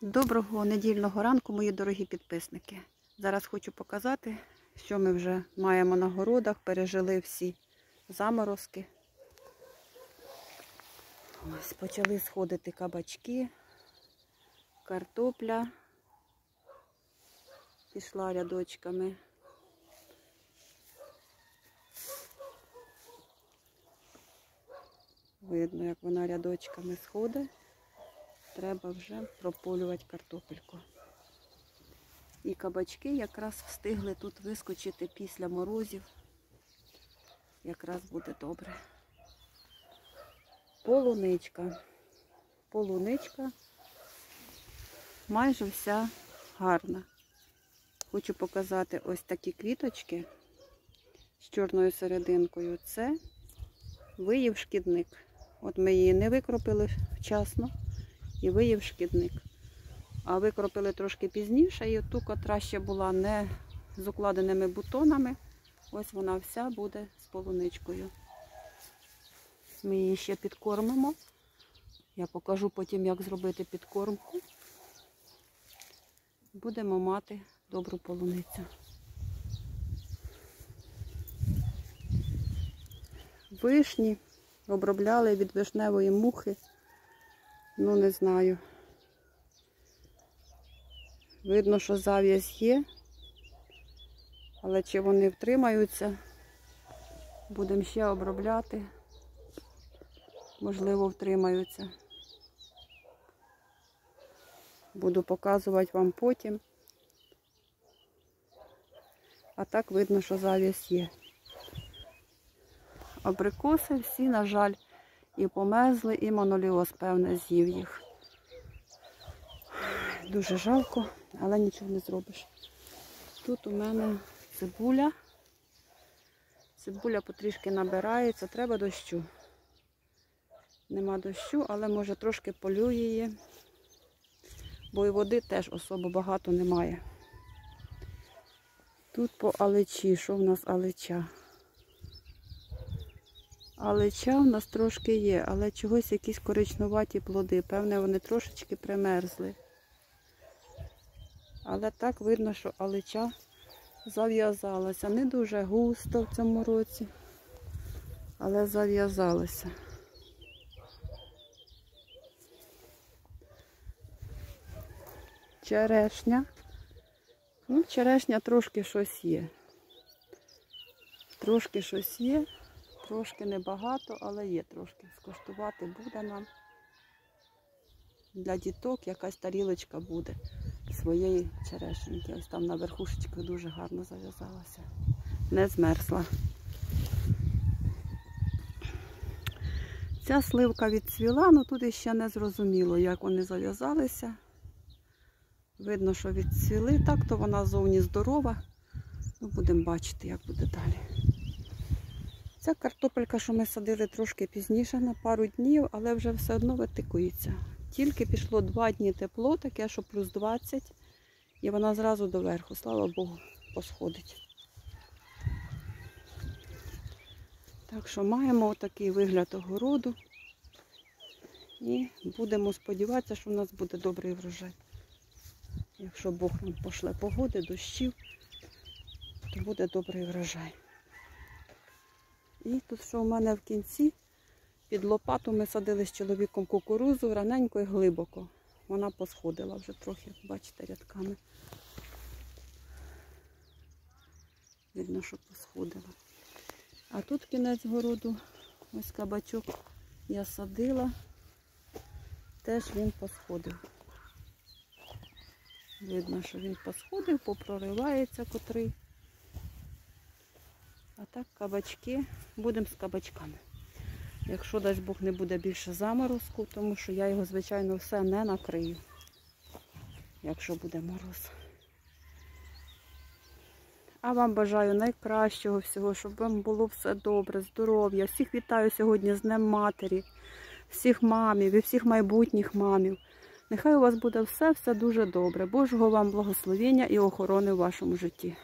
Доброго недільного ранку, мої дорогі підписники. Зараз хочу показати, що ми вже маємо на городах, пережили всі заморозки. Ось почали сходити кабачки, картопля пішла рядочками. Видно, як вона рядочками сходить треба вже прополювати картопельку. І кабачки якраз встигли тут вискочити після морозів. Якраз буде добре. Полуничка. Полуничка майже вся гарна. Хочу показати ось такі квіточки з чорною серединкою. Це виїв шкідник. От ми її не викропили вчасно і виїв шкідник. А викропили трошки пізніше, і ту, котра ще була не з укладеними бутонами, ось вона вся буде з полуничкою. Ми її ще підкормимо. Я покажу потім, як зробити підкормку. Будемо мати добру полуницю. Вишні обробляли від вишневої мухи. Ну, не знаю. Видно, що зав'язь є, але чи вони втримаються, будемо ще обробляти. Можливо, втримаються. Буду показувати вам потім. А так видно, що зав'язь є. Абрикоси всі, на жаль, і померзли, і моноліоз, певне, з'їв їх. Дуже жалко, але нічого не зробиш. Тут у мене цибуля. Цибуля потрішки набирається, треба дощу. Нема дощу, але може трошки полю її, бо і води теж особо багато немає. Тут по алечі, що в нас алеча? Алеча в нас трошки є, але чогось якісь коричнуваті плоди. Певне, вони трошечки примерзли. Але так видно, що алеча зав'язалася. Не дуже густо в цьому році, але зав'язалася. Черешня. Ну, черешня трошки щось є. Трошки щось є. Трошки небагато, але є трошки. Скоштувати буде нам. Для діток якась тарілочка буде своєї черешеньки. Ось там на верхушечках дуже гарно зав'язалася. Не змерзла. Ця сливка відцвіла, але тут ще не зрозуміло, як вони зав'язалися. Видно, що відцвіли. Так, то вона зовні здорова. Ну, Будемо бачити, як буде далі. Ця картопелька, що ми садили трошки пізніше, на пару днів, але вже все одно витикується. Тільки пішло два дні тепло, таке, що плюс 20, і вона зразу доверху, слава Богу, посходить. Так що маємо отакий вигляд огороду. І будемо сподіватися, що в нас буде добрий врожай. Якщо Бог нам пошле погоди, дощів, то буде добрий врожай. І тут, що у мене в кінці, під лопату ми садили з чоловіком кукурузу раненько і глибоко. Вона посходила вже трохи, бачите, рядками. Видно, що посходила. А тут кінець городу, ось кабачок я садила, теж він посходив. Видно, що він посходив, попроривається котрий. А так кабачки, будемо з кабачками. Якщо, дасть Бог, не буде більше заморозку, тому що я його, звичайно, все не накрию, якщо буде мороз. А вам бажаю найкращого всього, щоб вам було все добре, здоров'я. Всіх вітаю сьогодні з Днем Матері, всіх мамів і всіх майбутніх мамів. Нехай у вас буде все-все дуже добре. Божого вам благословення і охорони в вашому житті.